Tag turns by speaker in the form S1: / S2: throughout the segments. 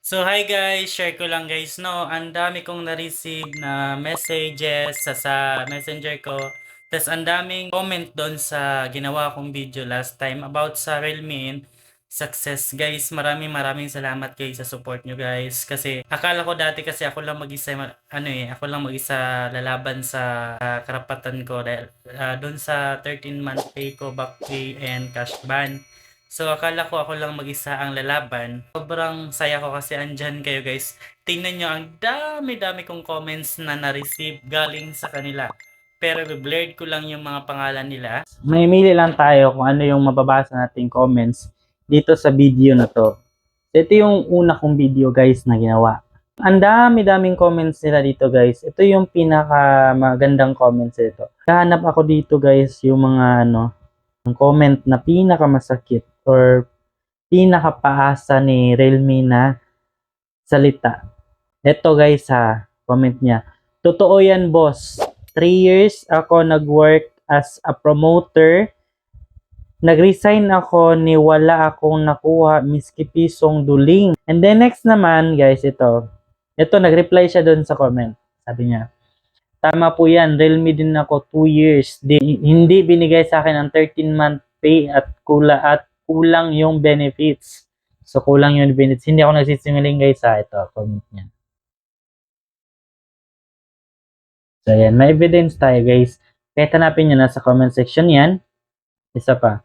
S1: So hi guys, share ko lang guys no, ang dami kong na-receive na messages sa, sa messenger ko. Tapos ang daming comment doon sa ginawa kong video last time about sa Realme success guys. Maraming maraming salamat guys sa support nyo guys. Kasi akala ko dati kasi ako lang mag-isa, ano eh, ako lang mag-isa lalaban sa ah, karapatan ko dahil ah, doon sa 13 month pay ko, back pay and cash ban. So, akala ko ako lang mag-isa ang lalaban. Sobrang saya ko kasi andyan kayo guys. Tingnan nyo, ang dami-dami kong comments na na-receive galing sa kanila. Pero blurred ko lang yung mga pangalan nila. May mili lang tayo kung ano yung mababasa nating comments dito sa video na to. Ito yung una kong video guys na ginawa. Ang dami-daming comments nila dito guys. Ito yung pinaka magandang comments dito. Kahanap ako dito guys yung mga ano, comment na pinakamasakit or pinakapaasa ni Realme na salita. Ito guys ha, comment niya. Totoo yan boss. 3 years ako nag-work as a promoter. Nag-resign ako ni wala akong nakuha miski pisong duling. And then next naman guys ito. Ito nag-reply siya doon sa comment. Sabi niya, Tama po yan, Realme din ako 2 years. Di, hindi binigay sa akin ang 13 month pay at kula at kulang yung benefits. So kulang yung benefits. Hindi ako nagsisingaling guys ha. Ito, comment niya. So yan, may evidence tayo guys. Kahit hanapin nyo na sa comment section yan. Isa pa.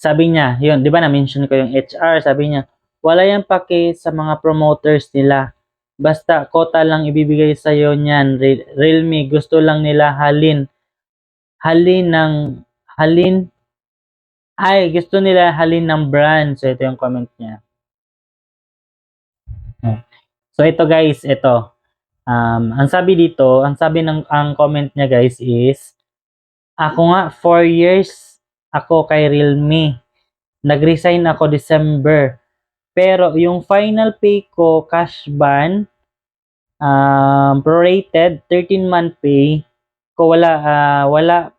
S1: Sabi niya, yun, di ba na-mention ko yung HR, sabi niya, wala yan pake sa mga promoters nila. Basta kota lang ibibigay sa iyo niyan. Re- Realme gusto lang nila halin halin ng halin ay gusto nila halin ng brand. So ito yung comment niya. Oh. So ito guys, ito. Um, ang sabi dito, ang sabi ng ang comment niya guys is ako nga 4 years ako kay Realme. Nag-resign ako December. Pero yung final pay ko, cash ban, um, prorated, 13 month pay, ko wala, ah, wala,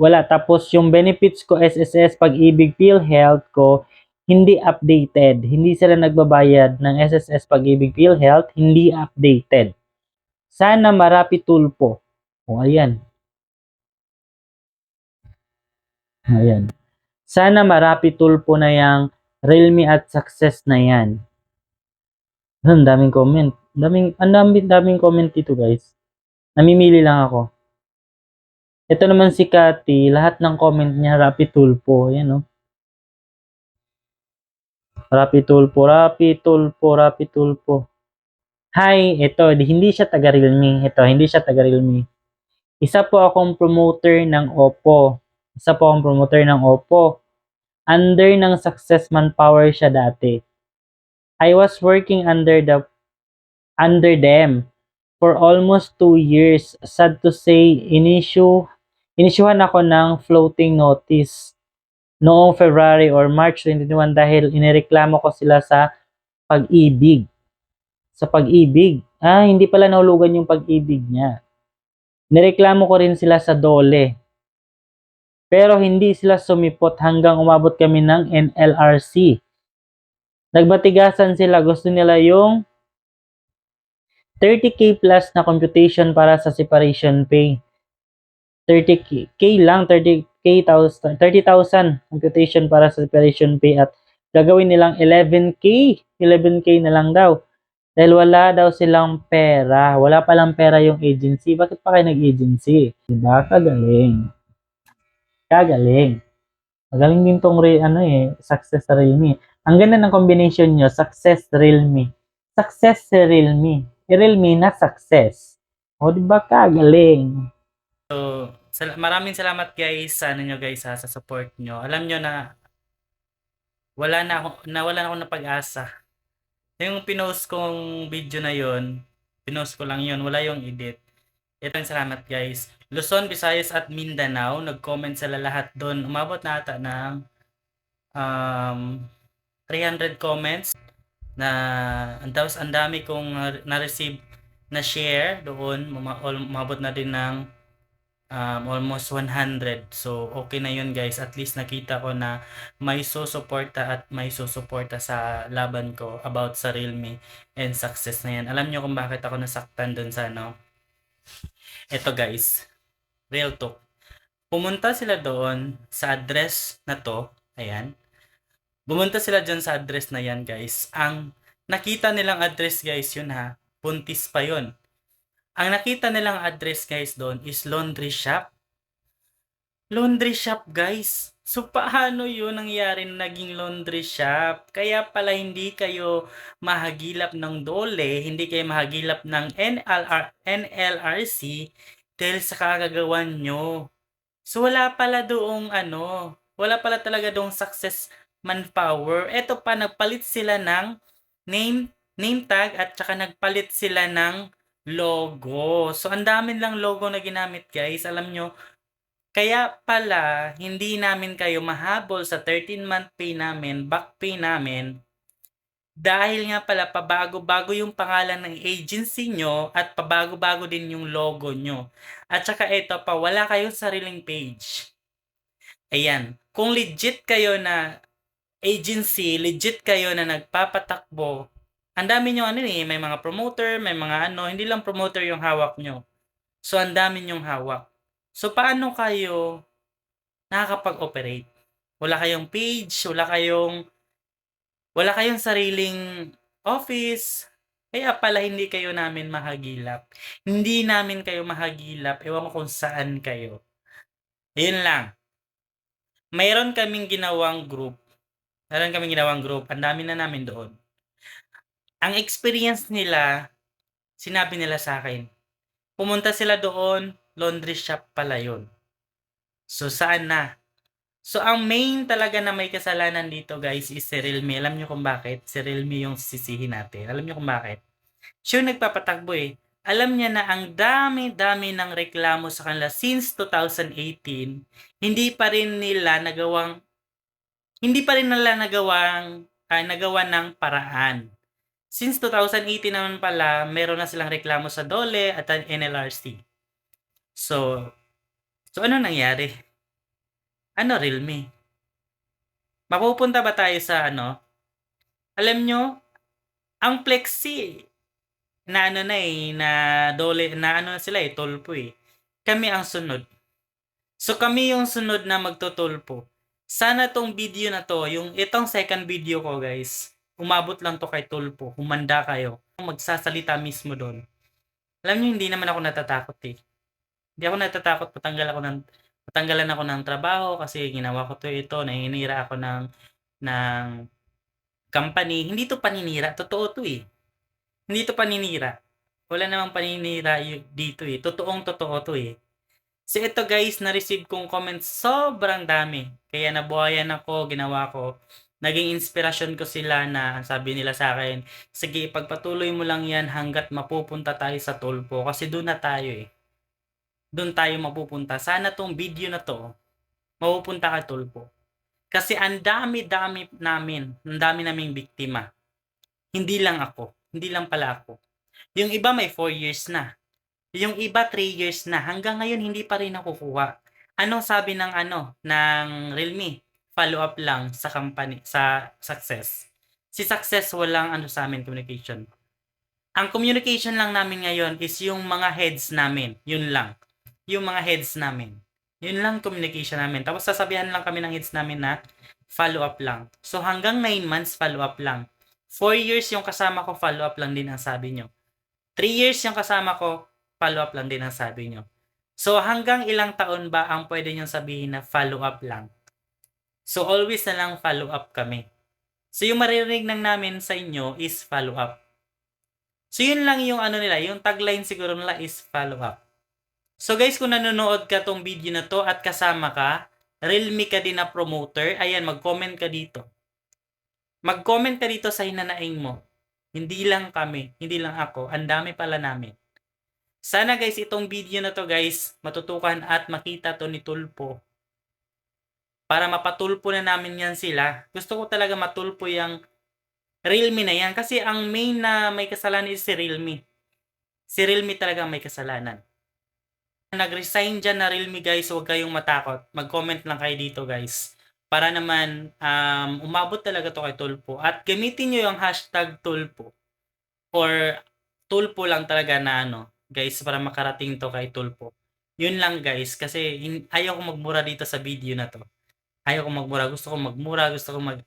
S1: wala. Tapos yung benefits ko, SSS, pag-ibig, PhilHealth ko, hindi updated. Hindi sila nagbabayad ng SSS, pag-ibig, PhilHealth, hindi updated. Sana marapi tulpo. O, ayan. Ayan. Sana marapi tulpo na yung Realme at success na yan. Ang daming comment. Daming, ang daming, daming comment dito guys. Namimili lang ako. Ito naman si Cathy, lahat ng comment niya, Rapi Tulpo. Yan oh. Rapi Tulpo, Rapi Tulpo, Rapi Tulpo. Hi, ito, di- hindi siya taga Realme. Ito, hindi siya taga Realme. Isa po akong promoter ng Oppo. Isa po akong promoter ng Oppo. Under ng Success Manpower siya dati. I was working under the under them for almost two years. Sad to say, inisyu, inisyuhan ako ng floating notice noong February or March 21 dahil inireklamo ko sila sa pag-ibig. Sa pag-ibig. Ah, hindi pala nahulugan yung pag-ibig niya. Nireklamo ko rin sila sa dole. Pero hindi sila sumipot hanggang umabot kami ng NLRC. Nagbatigasan sila. Gusto nila yung 30k plus na computation para sa separation pay. 30k K lang, 30k 30,000 computation para sa separation pay at gagawin nilang 11k, 11k na lang daw. Dahil wala daw silang pera. Wala palang pera yung agency. Bakit pa kayo nag-agency? Diba? Kagaling. Kagaling. Magaling din tong re, ano eh, success Realme. Ang ganda ng combination nyo, success Realme. Success sa Realme. Realme na success. O, di ba kagaling? So, sal- maraming salamat guys sa ano guys ha, sa support nyo. Alam nyo na wala na ako, nawala na ako ng pag-asa. Yung pinost kong video na yon, pinost ko lang yon, wala yung edit. Ito yung salamat guys. Luzon, Visayas at Mindanao, nag-comment sila lahat doon. Umabot na ata ng um, 300 comments na ang tapos ang dami kong na- na-receive na share doon, umabot na din ng um, almost 100. So, okay na yun guys. At least nakita ko na may susuporta at may susuporta sa laban ko about sa Realme and success na yan. Alam nyo kung bakit ako nasaktan dun sa ano? Ito guys, real talk. Pumunta sila doon sa address na to. Ayan. Bumunta sila dyan sa address na yan guys. Ang nakita nilang address guys yun ha. Puntis pa yun. Ang nakita nilang address guys doon is laundry shop. Laundry shop guys. So paano yun nangyari na naging laundry shop? Kaya pala hindi kayo mahagilap ng dole, hindi kayo mahagilap ng NLR, NLRC dahil sa kagagawan nyo. So wala pala doong ano, wala pala talaga doong success manpower. Ito pa, nagpalit sila ng name, name tag at saka nagpalit sila ng logo. So, ang dami lang logo na ginamit guys. Alam nyo, kaya pala, hindi namin kayo mahabol sa 13-month pay namin, back pay namin, dahil nga pala pabago-bago yung pangalan ng agency nyo at pabago-bago din yung logo nyo. At saka ito pa, wala kayong sariling page. Ayan. Kung legit kayo na agency, legit kayo na nagpapatakbo, ang dami nyo ano eh, may mga promoter, may mga ano, hindi lang promoter yung hawak nyo. So, ang dami nyong hawak. So, paano kayo nakakapag-operate? Wala kayong page, wala kayong wala kayong sariling office, kaya pala hindi kayo namin mahagilap. Hindi namin kayo mahagilap, ewan ko kung saan kayo. Yun lang. Mayroon kaming ginawang group. Mayroon kaming ginawang group. Ang dami na namin doon. Ang experience nila, sinabi nila sa akin, pumunta sila doon, laundry shop pala yun. So, saan na? So, ang main talaga na may kasalanan dito, guys, is si Realme. Alam nyo kung bakit? Si Realme yung sisihin natin. Alam nyo kung bakit? Siya yung nagpapatakbo eh. Alam niya na ang dami-dami ng reklamo sa kanila since 2018, hindi pa rin nila nagawang hindi pa rin nila nagawang uh, nagawa ng paraan. Since 2018 naman pala, meron na silang reklamo sa DOLE at ang NLRC. So, so ano nangyari? Ano Realme? Mapupunta ba tayo sa ano? Alam nyo, ang Plexi, na ano na eh, na dole, na ano na sila eh, tolpo eh. Kami ang sunod. So kami yung sunod na magtotulpo. Sana tong video na to, yung itong second video ko guys, umabot lang to kay Tulpo. Humanda kayo. Magsasalita mismo doon. Alam niyo, hindi naman ako natatakot eh. Hindi ako natatakot, patanggal ako ng, patanggalan ako ng trabaho kasi ginawa ko to ito, nahinira ako ng, ng company. Hindi to paninira, totoo to eh. Hindi to paninira. Wala namang paninira dito eh. Totoong totoo to eh. So ito guys, na-receive kong comments sobrang dami. Kaya nabuhayan ako, ginawa ko. Naging inspirasyon ko sila na sabi nila sa akin, sige ipagpatuloy mo lang yan hanggat mapupunta tayo sa tulpo. Kasi doon na tayo eh. Doon tayo mapupunta. Sana tong video na to, mapupunta ka tulpo. Kasi ang dami-dami namin, ang dami naming biktima. Hindi lang ako. Hindi lang pala ako. Yung iba may 4 years na. Yung iba 3 years na, hanggang ngayon hindi pa rin nakukuha. Anong sabi ng ano, ng Realme? Follow up lang sa company, sa success. Si success walang ano sa amin communication. Ang communication lang namin ngayon is yung mga heads namin. Yun lang. Yung mga heads namin. Yun lang communication namin. Tapos sasabihan lang kami ng heads namin na follow up lang. So hanggang 9 months follow up lang. 4 years yung kasama ko, follow up lang din ang sabi nyo. 3 years yung kasama ko, follow up lang din ang sabi nyo. So hanggang ilang taon ba ang pwede nyo sabihin na follow up lang? So always na lang follow up kami. So yung maririnig nang namin sa inyo is follow up. So yun lang yung ano nila, yung tagline siguro nila is follow up. So guys, kung nanonood ka tong video na to at kasama ka, Realme ka din na promoter, ayan, mag-comment ka dito. Mag-comment ka dito sa hinanaing mo. Hindi lang kami, hindi lang ako, ang dami pala namin. Sana guys, itong video na to guys, matutukan at makita to ni Tulpo. Para mapatulpo na namin yan sila. Gusto ko talaga matulpo yung Realme na yan. Kasi ang main na may kasalanan is si Realme. Si Realme talaga may kasalanan. nag-resign dyan na Realme guys, huwag kayong matakot. Mag-comment lang kayo dito guys. Para naman um, umabot talaga to kay Tulpo. At gamitin nyo yung hashtag Tulpo. Or Tulpo lang talaga na ano, guys, para makarating to kay Tulpo. Yun lang guys, kasi ayaw ko magmura dito sa video na to. Ayaw ko magmura, gusto ko magmura, gusto ko mag...